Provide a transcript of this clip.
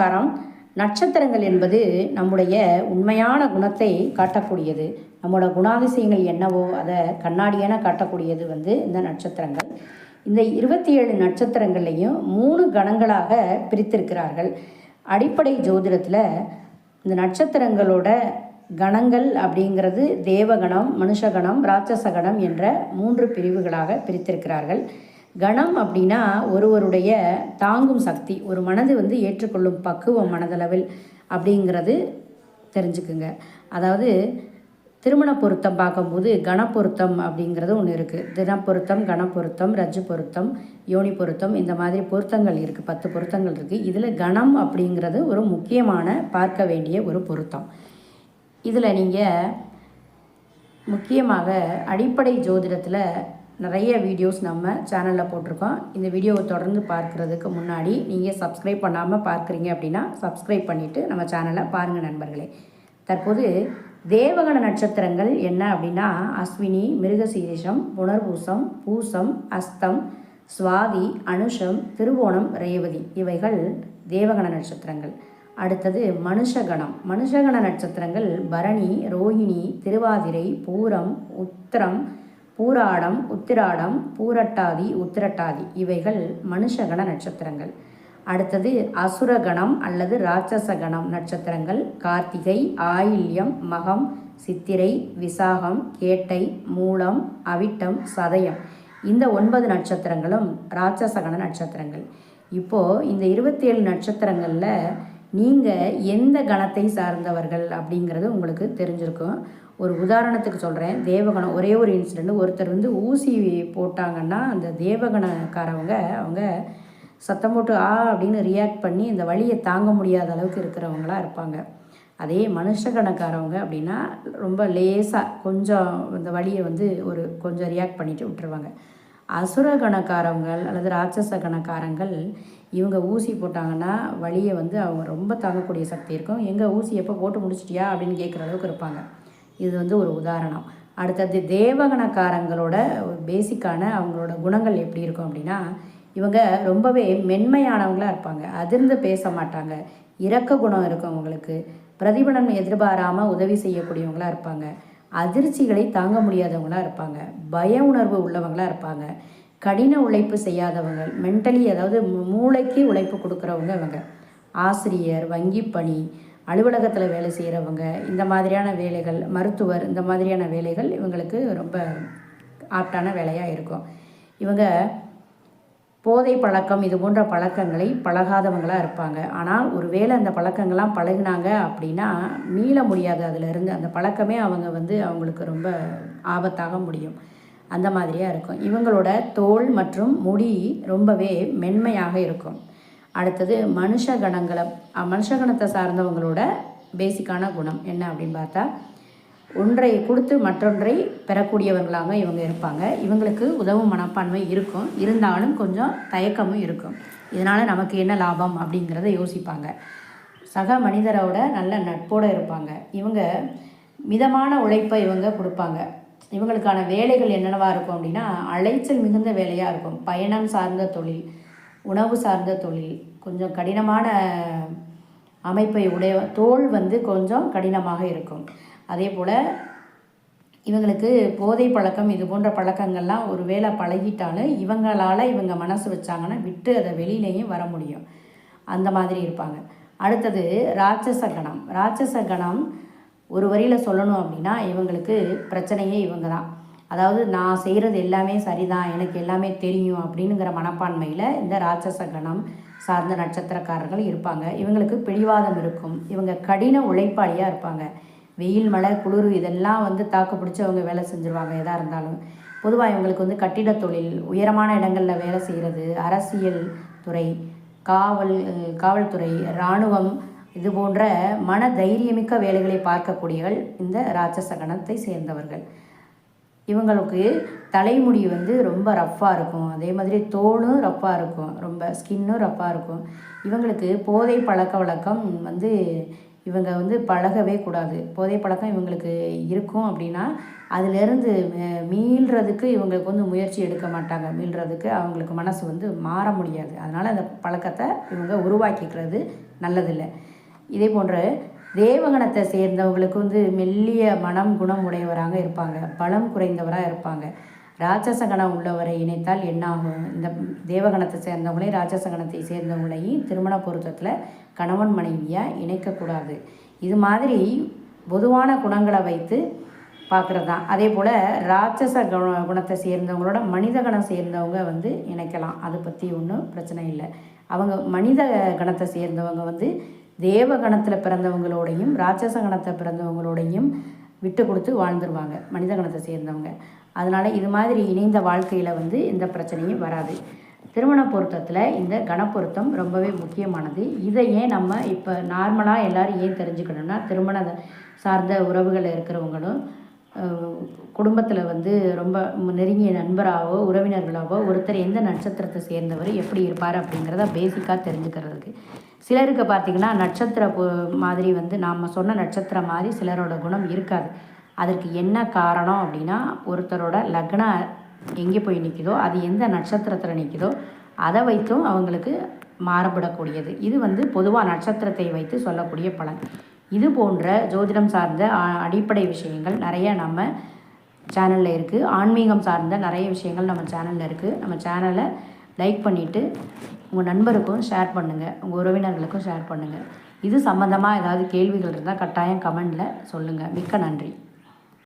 காரம் நட்சத்திரங்கள் என்பது நம்முடைய உண்மையான குணத்தை காட்டக்கூடியது. நம்மளோட குணாதிசயங்கள் என்னவோ அதை கண்ணாடியான காட்டக்கூடியது வந்து இந்த நட்சத்திரங்கள். இந்த இருபத்தி ஏழு நட்சத்திரங்கள்லையும் மூணு கணங்களாக பிரித்திருக்கிறார்கள். அடிப்படை ஜோதிடத்தில் இந்த நட்சத்திரங்களோட கணங்கள் அப்படிங்கிறது தேவகணம் மனுஷகணம் ராட்சசகணம் என்ற மூன்று பிரிவுகளாக பிரித்திருக்கிறார்கள். கணம் அப்படின்னா ஒருவருடைய தாங்கும் சக்தி ஒரு மனது வந்து ஏற்றுக்கொள்ளும் பக்குவம் மனதளவில் அப்படிங்கிறது தெரிஞ்சுக்குங்க. அதாவது திருமண பொருத்தம் பார்க்கும்போது கணப்பொருத்தம் அப்படிங்கிறது ஒன்று இருக்குது தினப்பொருத்தம் கணப்பொருத்தம் ரஜ்ஜு பொருத்தம் யோனி பொருத்தம் இந்த மாதிரி பொருத்தங்கள் இருக்குது பத்து பொருத்தங்கள் இருக்குது இதில் கணம் அப்படிங்கிறது ஒரு முக்கியமான பார்க்க வேண்டிய ஒரு பொருத்தம். இதில் நீங்கள் முக்கியமாக அடிப்படை ஜோதிடத்தில் நிறைய வீடியோஸ் நம்ம சேனலில் போட்டிருக்கோம். இந்த வீடியோவை தொடர்ந்து பார்க்குறதுக்கு முன்னாடி நீங்கள் சப்ஸ்கிரைப் பண்ணாமல் பார்க்குறீங்க அப்படின்னா சப்ஸ்கிரைப் பண்ணிவிட்டு நம்ம சேனலை பாருங்கள் நண்பர்களே. தற்போது தேவகண நட்சத்திரங்கள் என்ன அப்படின்னா அஸ்வினி மிருகசீரிஷம் புனர்பூசம் பூசம் அஸ்தம் சுவாதி அனுஷம் திருவோணம் ரேவதி. இவைகள் தேவகண நட்சத்திரங்கள். அடுத்தது மனுஷகணம். மனுஷகண நட்சத்திரங்கள் பரணி ரோஹிணி திருவாதிரை பூரம் உத்திரம் பூராடம் உத்திராடம் பூரட்டாதி உத்திரட்டாதி. இவைகள் மனுஷகண நட்சத்திரங்கள். அடுத்தது அசுரகணம் அல்லது ராட்சசகணம் நட்சத்திரங்கள். கார்த்திகை ஆயில்யம் மகம் சித்திரை விசாகம் கேட்டை மூலம் அவிட்டம் சதயம். இந்த ஒன்பது நட்சத்திரங்களும் ராட்சசகண நட்சத்திரங்கள். இப்போது இந்த இருபத்தேழு நட்சத்திரங்களில் நீங்கள் எந்த கணத்தை சார்ந்தவர்கள் அப்படிங்கிறது உங்களுக்கு தெரிஞ்சிருக்கும். ஒரு உதாரணத்துக்கு சொல்கிறேன் தேவகணம் ஒரே ஒரு இன்சிடெண்ட் ஒருத்தர் வந்து ஊசி போட்டாங்கன்னா அந்த தேவகணக்காரவங்க அவங்க சத்தம் போட்டு ஆ அப்படின்னு ரியாக்ட் பண்ணி இந்த வழியை தாங்க முடியாத அளவுக்கு இருக்கிறவங்களாக இருப்பாங்க. அதே மனுஷகணக்காரவங்க அப்படின்னா ரொம்ப லேசாக கொஞ்சம் இந்த வழியை வந்து ஒரு கொஞ்சம் ரியாக்ட் பண்ணிவிட்டு விட்டுருவாங்க. அசுர கணக்காரவங்கள் அல்லது ராட்சச கணக்காரங்கள் இவங்க ஊசி போட்டாங்கன்னா வழியை வந்து அவங்க ரொம்ப தாங்கக்கூடிய சக்தி இருக்கும். எங்கள் ஊசி எப்போ போட்டு முடிச்சிட்டியா? அப்படின்னு கேட்குற அளவுக்கு இருப்பாங்க. இது வந்து ஒரு உதாரணம். அடுத்தது தேவகணக்காரங்களோட பேசிக்கான அவங்களோட குணங்கள் எப்படி இருக்கும் அப்படின்னா இவங்க ரொம்பவே மென்மையானவங்களாக இருப்பாங்க. அதிர்ந்து பேச மாட்டாங்க. இரக்க குணம் இருக்கும் அவங்களுக்கு பிரதிபலன் எதிர்பாராமல் உதவி செய்யக்கூடியவங்களாக இருப்பாங்க. அதிர்ச்சிகளை தாங்க முடியாதவங்களாக இருப்பாங்க. பய உணர்வு உள்ளவங்களாக இருப்பாங்க. கடின உழைப்பு செய்யாதவங்க மென்டலி அதாவது மூளைக்கு உழைப்பு கொடுக்குறவங்க இவங்க. ஆசிரியர் வங்கி பணி அலுவலகத்தில் வேலை செய்கிறவங்க இந்த மாதிரியான வேலைகள் மருத்துவர் இந்த மாதிரியான வேலைகள் இவங்களுக்கு ரொம்ப ஆப்டான வேலையாக இருக்கும். இவங்க போதை பழக்கம் இது போன்ற பழக்கங்களை பழகாதவங்களாக இருப்பாங்க. ஆனால் ஒருவேளை அந்த பழக்கங்கள்லாம் பழகினாங்க அப்படின்னா மீள முடியாது அதிலிருந்து. அந்த பழக்கமே அவங்க வந்து அவங்களுக்கு ரொம்ப ஆபத்தாக முடியும். அந்த மாதிரியாக இருக்கும். இவங்களோட தோல் மற்றும் முடி ரொம்பவே மென்மையாக இருக்கும். அடுத்தது மனுஷ கணங்களை மனுஷகணத்தை சார்ந்தவங்களோட பேசிக்கான குணம் என்ன அப்படின்னு பார்த்தா ஒன்றை கொடுத்து மற்றொன்றை பெறக்கூடியவர்களாக இவங்க இருப்பாங்க. இவங்களுக்கு உதவும் மனப்பான்மை இருக்கும். இருந்தாலும் கொஞ்சம் தயக்கமும் இருக்கும். இதனால் நமக்கு என்ன லாபம் அப்படிங்கிறத யோசிப்பாங்க. சக மனிதரோட நல்ல நட்போடு இருப்பாங்க. இவங்க மிதமான உழைப்பை இவங்க கொடுப்பாங்க. இவங்களுக்கான வேலைகள் என்னென்னவா இருக்கும் அப்படின்னா அலைச்சல் மிகுந்த வேலையாக இருக்கும். பயணம் சார்ந்த தொழில் உணவு சார்ந்த தொழில். கொஞ்சம் கடினமான அமைப்பை உடைய தோல் வந்து கொஞ்சம் கடினமாக இருக்கும். அதே போல் இவங்களுக்கு போதை பழக்கம் இது போன்ற பழக்கங்கள்லாம் ஒரு வேளை பழகிட்டாலும் இவங்களால் இவங்க மனசு வச்சாங்கன்னா விட்டு அதை வெளியிலையும் வர முடியும். அந்த மாதிரி இருப்பாங்க. அடுத்தது ராட்சச கணம். ராட்சச கணம் ஒரு வரியில் சொல்லணும் அப்படின்னா இவங்களுக்கு பிரச்சனையே இவங்க தான். அதாவது நான் செய்கிறது எல்லாமே சரிதான் எனக்கு எல்லாமே தெரியும் அப்படின்னுங்கிற மனப்பான்மையில் இந்த ராட்சச கணம் சார்ந்த நட்சத்திரக்காரர்கள் இருப்பாங்க. இவங்களுக்கு பிடிவாதம் இருக்கும். இவங்க கடின உழைப்பாளியாக இருப்பாங்க. வெயில் மழை குளிர் இதெல்லாம் வந்து தாக்கு பிடிச்சி அவங்க வேலை செஞ்சுருவாங்க எதாக இருந்தாலும். பொதுவாக இவங்களுக்கு வந்து கட்டிட தொழில் உயரமான இடங்களில் வேலை செய்கிறது அரசியல் துறை காவல் காவல்துறை இராணுவம் இது போன்ற மன தைரியமிக்க வேலைகளை பார்க்கக்கூடியவர்கள் இந்த ராட்சச கணத்தை சேர்ந்தவர்கள். இவங்களுக்கு தலைமுடி வந்து ரொம்ப ரஃப்பாக இருக்கும். அதே மாதிரி தோலும் ரஃப்பாக இருக்கும். ரொம்ப ஸ்கின்னும் ரஃப்பாக இருக்கும். இவங்களுக்கு போதை பழக்க வழக்கம் வந்து இவங்க வந்து பழகவே கூடாது. போதை பழக்கம் இவங்களுக்கு இருக்கும் அப்படின்னா அதிலேருந்து மீள்றதுக்கு இவங்களுக்கு வந்து முயற்சி எடுக்க மாட்டாங்க. மீள்றதுக்கு அவங்களுக்கு மனசு வந்து மாற முடியாது. அதனால் அந்த பழக்கத்தை இவங்க உருவாக்கிக்கிறது நல்லதில்லை. இதே போன்ற தேவகணத்தை சேர்ந்தவங்களுக்கு வந்து மெல்லிய மனம் குணம் உடையவராக இருப்பாங்க. பலம் குறைந்தவராக இருப்பாங்க. ராட்சச கணம் உள்ளவரை இணைத்தால் என்னாகும்? இந்த தேவகணத்தை சேர்ந்தவங்களையும் ராட்சச கணத்தை சேர்ந்தவங்களையும் திருமண பொருத்தத்தில் கணவன் மனைவியாக இணைக்கக்கூடாது. இது மாதிரி பொதுவான குணங்களை வைத்து பார்க்குறது தான் அதே போல் ராட்சச குண குணத்தை சேர்ந்தவங்களோட மனித கணம் சேர்ந்தவங்க வந்து இணைக்கலாம். அதை பற்றி ஒன்றும் பிரச்சனை இல்லை. அவங்க மனித கணத்தை சேர்ந்தவங்க வந்து தேவ கணத்தில் பிறந்தவங்களோடையும் ராட்சச கணத்தை பிறந்தவங்களோடையும் விட்டு கொடுத்து வாழ்ந்துருவாங்க. மனித கணத்தை சேர்ந்தவங்க. அதனால் இது மாதிரி இணைந்த வாழ்க்கையில் வந்து எந்த பிரச்சனையும் வராது. திருமண பொருத்தத்தில் இந்த கணப்பொருத்தம் ரொம்பவே முக்கியமானது. இதை ஏன் நம்ம இப்போ நார்மலாக எல்லோரும் ஏன் தெரிஞ்சுக்கணும்னா திருமண சார்ந்த உறவுகளில் இருக்கிறவங்களும் குடும்பத்தில் வந்து ரொம்ப நெருங்கிய நண்பராகவோ உறவினர்களாகவோ ஒருத்தர் எந்த நட்சத்திரத்தை சேர்ந்தவர் எப்படி இருப்பார் அப்படிங்கிறத பேசிக்காக தெரிஞ்சுக்கிறதுக்கு. சிலருக்கு பார்த்திங்கன்னா நட்சத்திர மாதிரி வந்து நாம் சொன்ன நட்சத்திரம் மாதிரி சிலரோட குணம் இருக்காது. அதற்கு என்ன காரணம் அப்படின்னா ஒருத்தரோட லக்னம் எங்கே போய் நிற்கிதோ அது எந்த நட்சத்திரத்தில் நிற்கிதோ அதை வைத்தும் அவங்களுக்கு மாறுபடக்கூடியது. இது வந்து பொதுவாக நட்சத்திரத்தை வைத்து சொல்லக்கூடிய பலன். இது போன்ற ஜோதிடம் சார்ந்த அடிப்படை விஷயங்கள் நிறைய நம்ம சேனலில் இருக்குது ஆன்மீகம் சார்ந்த நிறைய விஷயங்கள் நம்ம சேனலில் இருக்குது நம்ம சேனலை லைக் பண்ணிவிட்டு உங்கள் நண்பருக்கும் ஷேர் பண்ணுங்கள் உங்கள் உறவினர்களுக்கும் ஷேர் பண்ணுங்கள் இது சம்மந்தமாக ஏதாவது கேள்விகள் இருந்தால் கட்டாயம் கமெண்டில் சொல்லுங்கள் மிக்க நன்றி.